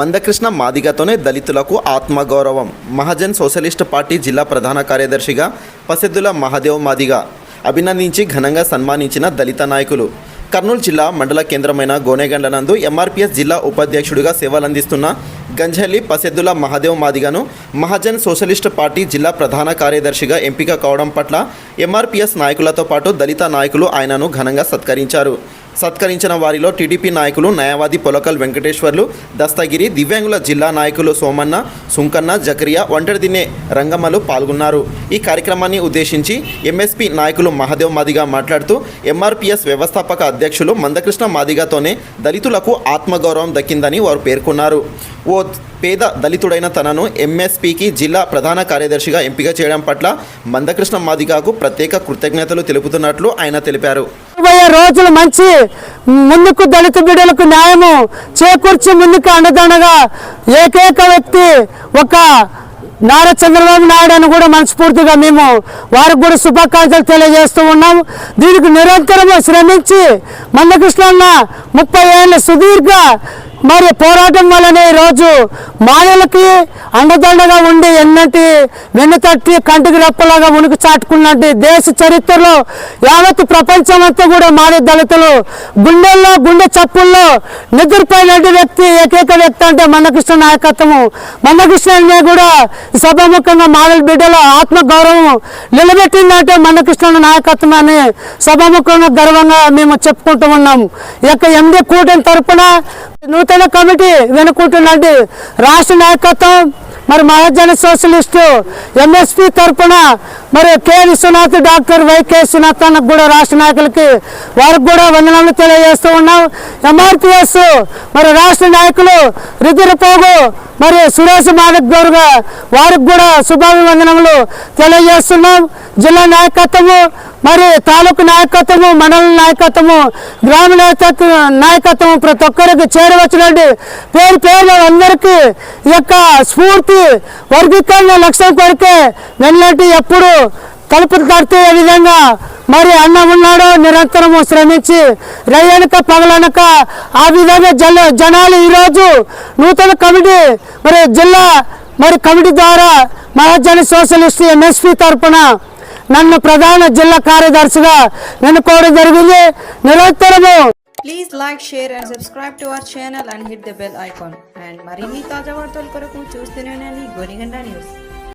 మందకృష్ణ మాదిగతోనే దళితులకు ఆత్మగౌరవం. Mahajan socialist party జిల్లా ప్రధాన కార్యదర్శిగా పసిద్దుల మహాదేవ్ మాదిగ అభినందించి ఘనంగా సన్మానించిన దళిత నాయకులు. కర్నూలు జిల్లా మండల కేంద్రమైన గోనెగండ్ల నందు ఎంఆర్పిఎస్ జిల్లా ఉపాధ్యక్షుడిగా సేవలందిస్తున్న గంజల్లి పసెద్దుల మహాదేవ్ మాదిగను మహాజన్ సోషలిస్ట్ పార్టీ జిల్లా ప్రధాన కార్యదర్శిగా ఎంపిక కావడం పట్ల ఎంఆర్పీఎస్ నాయకులతో పాటు దళిత నాయకులు ఆయనను ఘనంగా సత్కరించారు. సత్కరించిన వారిలో టీడీపీ నాయకులు న్యాయవాది పొలకల్ వెంకటేశ్వర్లు దస్తగిరి దివ్యాంగుల జిల్లా నాయకులు సోమన్న సుంకన్న జకరియా ఒంటరి దినే రంగమ్మలు పాల్గొన్నారు. ఈ కార్యక్రమాన్ని ఉద్దేశించి ఎంఎస్పీ నాయకులు మహాదేవ్ మాదిగా మాట్లాడుతూ ఎంఆర్పీఎస్ వ్యవస్థాపక అధ్యక్షులు మందకృష్ణ మాదిగతోనే దళితులకు ఆత్మగౌరవం దక్కిందని వారు పేర్కొన్నారు. ఓ పేద దళితుడైన తనను ఎంఎస్పీకి జిల్లా ప్రధాన కార్యదర్శిగా ఎంపిక చేయడం పట్ల మందకృష్ణ మాదిగాకు ప్రత్యేక కృతజ్ఞతలు తెలుపుతున్నట్లు ఆయన తెలిపారు. రాబోయే రోజులు మంచి ముందుకు దళిత బిడ్డలకు న్యాయము చేకూర్చి ముందుకు అండదండగా ఏకైక వ్యక్తి ఒక నారా చంద్రబాబు నాయుడు అని కూడా మనస్ఫూర్తిగా మేము వారికి కూడా శుభాకాంక్షలు తెలియజేస్తూ ఉన్నాం. దీనికి నిరంతరము శ్రమించి మందకృష్ణ ముప్పై ఏళ్ళ సుదీర్ఘ మరి పోరాటం వల్లనే ఈరోజు మాయలకి అండదండగా ఉండి ఎన్నటి వెన్నుతట్టి కంటికి రెప్పలాగా ఉనికి చాటుకున్నట్టు దేశ చరిత్రలో యావత్ ప్రపంచమంతా కూడా మాది దళితులు గుండెల్లో గుండె చప్పుల్లో నిద్రపోయినటువంటి వ్యక్తి ఏకైక వ్యక్తి అంటే మందకృష్ణ నాయకత్వము. మందకృష్ణ కూడా సభాముఖంగా మాదల బిడ్డల ఆత్మగౌరవం నిలబెట్టిందంటే మందకృష్ణ నాయకత్వం అని సభాముఖంగా గర్వంగా మేము చెప్పుకుంటూ ఉన్నాము ఈ యొక్క ఎండి కూటమి తరపున నూతన కమిటీ వెనుకుంటున్నట్టు రాష్ట్ర నాయకత్వం మరి మహాజన సోషలిస్టు ఎంఎస్పి తరఫున మరి K. Vishwanath doctor YK Vishwanath అన్నకు కూడా రాష్ట్ర నాయకులకి వారికి కూడా వందనాలు తెలియజేస్తూ ఉన్నాం. ఎంఆర్పిఎస్ మరి రాష్ట్ర నాయకులు రుద్రపోగు మరి సురేష్ మాధవ్ గౌరుగా వారికి కూడా శుభాభివందనములు తెలియజేస్తున్నాం. జిల్లా నాయకత్వము మరి తాలూకు నాయకత్వము మండల నాయకత్వము గ్రామ నాయకత్వ నాయకత్వం ప్రతి ఒక్కరికి చేరవచ్చునండి. పేరు పేరు అందరికీ ఈ యొక్క స్ఫూర్తి వర్గీకరణ లక్ష్యం కొరికే వెన్నటి ఎప్పుడు కలుపులు తడితే విధంగా మరి అన్న ఉన్నాడు నిరంతరము శ్రమించి రయ్యనక పగలనక ఆ విధంగా జన జనాలు ఈరోజు నూతన కమిటీ మరి జిల్లా మరి కమిటీ ద్వారా మహాజన సోషలిస్ట్ ఎంఎస్పీ తరఫున నన్ను ప్రధాన జిల్లా కార్యదర్శిగా ఎన్నుకోవడం జరిగింది. నిరంతరము. Please like share and subscribe to our channel and hit the bell icon and మరిన్ని తాజా వార్తల కొరకు చూస్తూనే ఉండండి గోనిగండ న్యూస్.